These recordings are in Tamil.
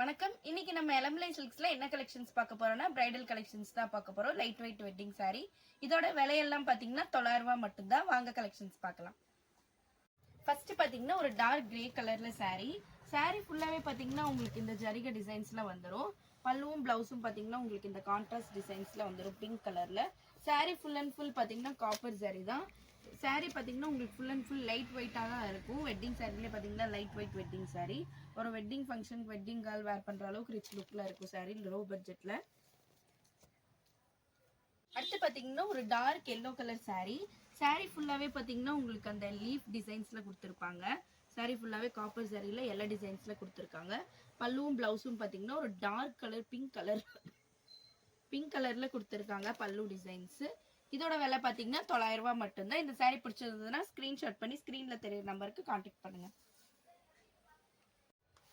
வணக்கம். இன்னைக்கு நம்ம எலம்லை சில்க்ஸ்ல என்ன கலெக்ஷன்ஸ் பார்க்க போறோம்னா பிரைடல் கலெக்ஷன்ஸ் தான் பார்க்க போறோம். லைட் வெயிட் வெட்டிங் சாரி இதோட விலையெல்லாம் பாத்தீங்கன்னா தொள்ளாயிரம் ரூபாய் மட்டும்தான். வாங்க கலெக்ஷன்ஸ் பார்க்கலாம். ஃபர்ஸ்ட் பாத்தீங்கன்னா ஒரு டார்க் கிரே கலர்ல சாரி சாரி ஃபுல்லாவே பாத்தீங்கன்னா உங்களுக்கு இந்த ஜரிக டிசைன்ஸ்ல வந்துடும் பல்லுவும் பிளவுஸும் பாத்தீங்கன்னா உங்களுக்கு இந்த கான்ட்ராஸ்ட் டிசைன்ஸ்ல வந்துடும் பிங்க் கலர்ல சாரி ஃபுல் அண்ட் ஃபுல் பாத்தீங்கன்னா காப்பர் ஜரி தான். சாரீ பார்த்தீங்கன்னா உங்களுக்கு ஃபுல் அண்ட் ஃபுல் லைட் வெயிட்டாக தான் இருக்கும். வெட்டிங் சாரிலே பார்த்தீங்கன்னா லைட் வெயிட் வெட்டிங் சாரீ ஒரு வெட்டிங் ஃபங்க்ஷன் வெட்டிங் கால் வேர் பண்ணுற அளவுக்கு ரிச் லுக்கில் இருக்கும் சாரீ லோ. பட்ஜெட்டில் அடுத்து பார்த்தீங்கன்னா ஒரு dark yellow colour sari sari ஃபுல்லாகவே பார்த்தீங்கன்னா உங்களுக்கு அந்த லீஃப் டிசைன்ஸில் கொடுத்துருப்பாங்க. சாரீ ஃபுல்லாகவே காப்பர் சாரியில எல்லா டிசைன்ஸில் கொடுத்துருக்காங்க. பல்லுவும் ப்ளவுஸும் பார்த்தீங்கன்னா ஒரு dark colour pink colour pink கலரில் கொடுத்துருக்காங்க பல்லு டிசைன்ஸு இதோட விலை பார்த்தீங்கன்னா தொள்ளாயிரம் ரூபாய் மட்டும்தான். இந்த saree பிடிச்சிருந்ததுன்னா ஸ்கிரீன்ஷாட் பண்ணி ஸ்க்ரீனில் தெரியற நம்பருக்கு காண்டாக்ட் பண்ணுங்க.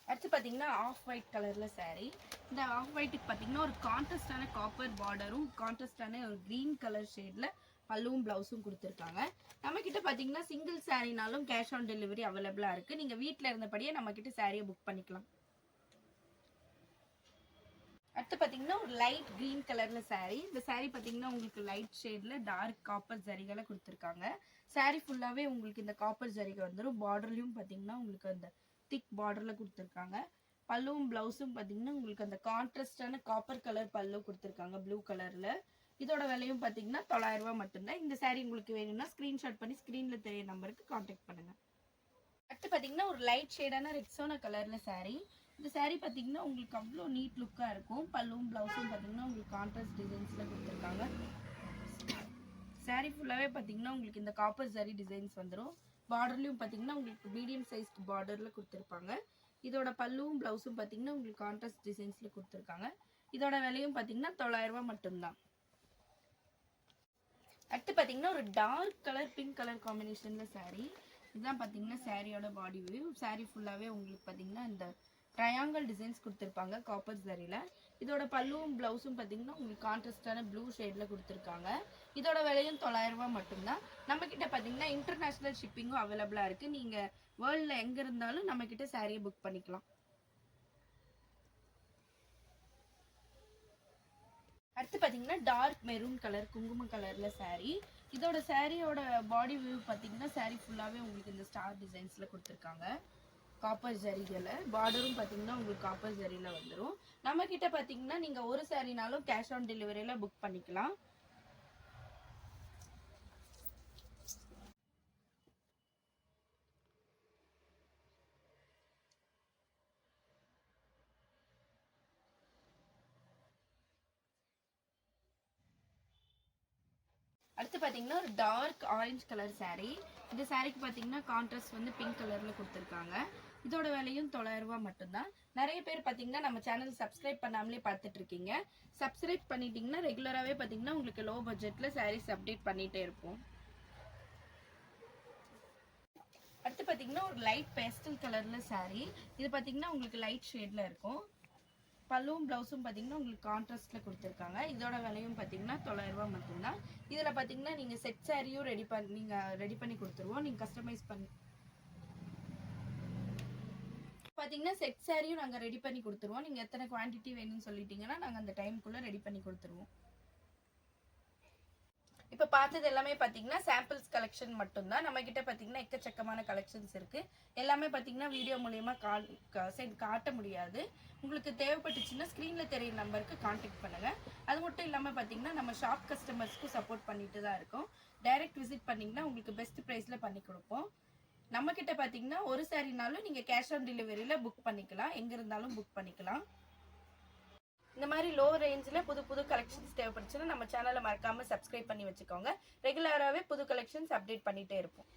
அடுத்து பார்த்தீங்கன்னா ஆஃப் ஒயிட் கலரில் சேரீ இந்த ஆஃப் ஒயிட்டுக்கு பார்த்தீங்கன்னா ஒரு கான்ட்ரஸ்டான காப்பர் பார்டரும் கான்ட்ரஸ்டான ஒரு க்ரீன் கலர் ஷேடில் பல்லுவும் ப்ளவுஸும் கொடுத்துருக்காங்க. நம்ம கிட்ட பார்த்தீங்கன்னா சிங்கிள் சாரீனாலும் கேஷ் ஆன் டெலிவரி அவைலபிளாக இருக்குது நீங்கள் வீட்டில் இருந்தபடியே நம்ம கிட்ட சாரியை புக் பண்ணிக்கலாம். அடுத்து பார்த்தீங்கன்னா ஒரு லைட் க்ரீன் கலரில் சாரீ இந்த சாரீ பார்த்தீங்கன்னா உங்களுக்கு லைட் ஷேடில் டார்க் காப்பர் ஜரிகளை கொடுத்துருக்காங்க. சாரீ ஃபுல்லாகவே உங்களுக்கு இந்த காப்பர் ஜரிகை வந்துடும் பார்டர்லையும் பார்த்தீங்கன்னா உங்களுக்கு அந்த திக் பார்டரில் கொடுத்துருக்காங்க. பல்லுவும் ப்ளவுஸும் பார்த்தீங்கன்னா உங்களுக்கு அந்த கான்ட்ராஸ்டான காப்பர் கலர் பல்லு கொடுத்துருக்காங்க ப்ளூ கலரில் இதோட விலையும் பார்த்தீங்கன்னா தொள்ளாயிரம் ரூபாய் மட்டும்தான். இந்த சாரீ உங்களுக்கு வேணும்னா ஸ்க்ரீன்ஷாட் பண்ணி ஸ்க்ரீனில் தெரிய நம்பருக்கு கான்டாக்ட் பண்ணுங்கள் அடுத்து பார்த்தீங்கன்னா ஒரு லைட் ஷேடான ரெக்ஸோனா கலரில் சாரீ இந்த சாரீ பார்த்தீங்கன்னா உங்களுக்கு அவ்வளோ நீட் லுக்காக இருக்கும். பல்லுவும் ப்ளவுஸும் பார்த்தீங்கன்னா உங்களுக்கு கான்ட்ராஸ்ட் டிசைன்ஸில் கொடுத்துருக்காங்க. சாரீ ஃபுல்லாகவே பார்த்தீங்கன்னா உங்களுக்கு இந்த காப்பர் சாரீ டிசைன்ஸ் வந்துடும் பார்டர்லையும் பார்த்தீங்கன்னா உங்களுக்கு மீடியம் சைஸ்க்கு பார்டரில் கொடுத்துருப்பாங்க. இதோட பல்லுவும் ப்ளவுஸும் பார்த்தீங்கன்னா உங்களுக்கு கான்ட்ராஸ்ட் டிசைன்ஸில் கொடுத்துருக்காங்க. இதோட விலையும் பார்த்தீங்கன்னா தொள்ளாயிரம் ரூபாய் மட்டும்தான். அடுத்து பார்த்தீங்கன்னா ஒரு டார்க் கலர் பிங்க் கலர் காம்பினேஷனில் சாரீ இதுதான் பார்த்தீங்கன்னா சாரியோட பாடி வியூ சாரீ ஃபுல்லாகவே உங்களுக்கு பார்த்தீங்கன்னா இந்த ட்ரையாங்கல் டிசைன்ஸ் கொடுத்துருப்பாங்க காப்பர் சரியில் இதோட பல்லுவும் ப்ளவுஸும் பார்த்தீங்கன்னா உங்களுக்கு கான்ட்ராஸ்டான ப்ளூ ஷேடில் கொடுத்துருக்காங்க. இதோட விலையும் தொள்ளாயிரம் ரூபாய் மட்டும்தான். நம்ம கிட்ட பார்த்தீங்கன்னா இன்டர்நேஷ்னல் ஷிப்பிங்கும் அவைலபிளாக இருக்குது நீங்கள் வேர்ல்டில் எங்கே இருந்தாலும் நம்ம கிட்ட சாரியை புக் பண்ணிக்கலாம். அடுத்து பார்த்தீங்கன்னா டார்க் மெரூன் கலர் குங்கும கலரில் சாரீ இதோட சாரியோட பாடி வியூ பார்த்தீங்கன்னா சாரீ ஃபுல்லாகவே உங்களுக்கு இந்த ஸ்டார் டிசைன்ஸில் கொடுத்துருக்காங்க. காப்பர் ஜரிகளை பார்டரும் பார்த்தீங்கன்னா உங்களுக்கு காப்பர் ஜரியில் வந்துடும் நம்ம கிட்ட பார்த்தீங்கன்னா நீங்கள் ஒரு சாரினாலும் கேஷ் ஆன் டெலிவரியில் புக் பண்ணிக்கலாம். அடுத்து பார்த்தீங்கன்னா ஒரு டார்க் ஆரஞ்சு கலர் சாரீ இந்த சாரீக்கு பார்த்தீங்கன்னா கான்ட்ராஸ்ட் வந்து பிங்க் கலரில் கொடுத்துருக்காங்க. இதோட விலையும் தொள்ளாயிரரூபா மட்டும்தான். நிறைய பேர் பார்த்தீங்கன்னா நம்ம சேனல் சப்ஸ்கிரைப் பண்ணாமலே பார்த்துட்டு இருக்கீங்க. சப்ஸ்கிரைப் பண்ணிட்டீங்கன்னா ரெகுலராகவே பார்த்தீங்கன்னா உங்களுக்கு லோ பட்ஜெட்டில் சாரீஸ் அப்டேட் பண்ணிகிட்டே இருப்போம். அடுத்து பார்த்தீங்கன்னா ஒரு லைட் பேஸ்டல் கலரில் சாரீ இது பார்த்தீங்கன்னா உங்களுக்கு லைட் ஷேடில் இருக்கும். பல்லுவும் ப்ளவுஸும் பார்த்தீங்கன்னா உங்களுக்கு கான்ட்ராஸ்டில் கொடுத்துருக்காங்க. இதோட விலையும் பார்த்தீங்கன்னா தொள்ளாயிரம் மட்டும்தான். இதில் பார்த்தீங்கன்னா நீங்கள் செட் சாரியும் ரெடி பண்ணி நீங்கள் ரெடி பண்ணி கொடுத்துருவோம். நீங்கள் கஸ்டமைஸ் பண்ணி பார்த்தீங்கன்னா செட் சாரியும் நாங்கள் ரெடி பண்ணி கொடுத்துருவோம். நீங்கள் எத்தனை குவான்டிட்டி வேணும்னு சொல்லிட்டீங்கன்னா நாங்கள் அந்த டைம்குள்ளே ரெடி பண்ணி கொடுத்துருவோம். இப்போ பார்த்தது எல்லாமே பார்த்தீங்கன்னா சாம்பிள்ஸ் கலெக்ஷன் மட்டும்தான். நம்ம கிட்ட பார்த்தீங்கன்னா எக்கச்சக்கமான கலெக்ஷன்ஸ் இருக்கு. எல்லாமே பார்த்தீங்கன்னா வீடியோ மூலியமா கா கா- காட்ட முடியாது. உங்களுக்கு தேவைப்பட்டுச்சுன்னா ஸ்க்ரீனில் தெரியுற நம்பருக்கு காண்டாக்ட் பண்ணுங்க. அது மட்டும் இல்லாமல் பார்த்தீங்கன்னா நம்ம ஷாப் கஸ்டமர்ஸ்க்கு சப்போர்ட் பண்ணிட்டு தான் இருக்கோம். டைரக்ட் விசிட் பண்ணீங்கன்னா உங்களுக்கு பெஸ்ட் ப்ரைஸ்ல பண்ணி கொடுப்போம். நம்ம கிட்ட பார்த்தீங்கன்னா ஒரு சாரினாலும் நீங்க கேஷ் ஆன் டெலிவரியில புக் பண்ணிக்கலாம். எங்க இருந்தாலும் புக் பண்ணிக்கலாம். இந்த மாதிரி லோ ரேஞ்சில் புது புது கலெக்ஷன்ஸ் தேவைப்படுச்சுன்னா நம்ம சேனலை மறக்காம சப்ஸ்கிரைப் பண்ணி வச்சுக்கோங்க. ரெகுலராகவே புது கலெக்ஷன்ஸ் அப்டேட் பண்ணிட்டே இருப்போம்.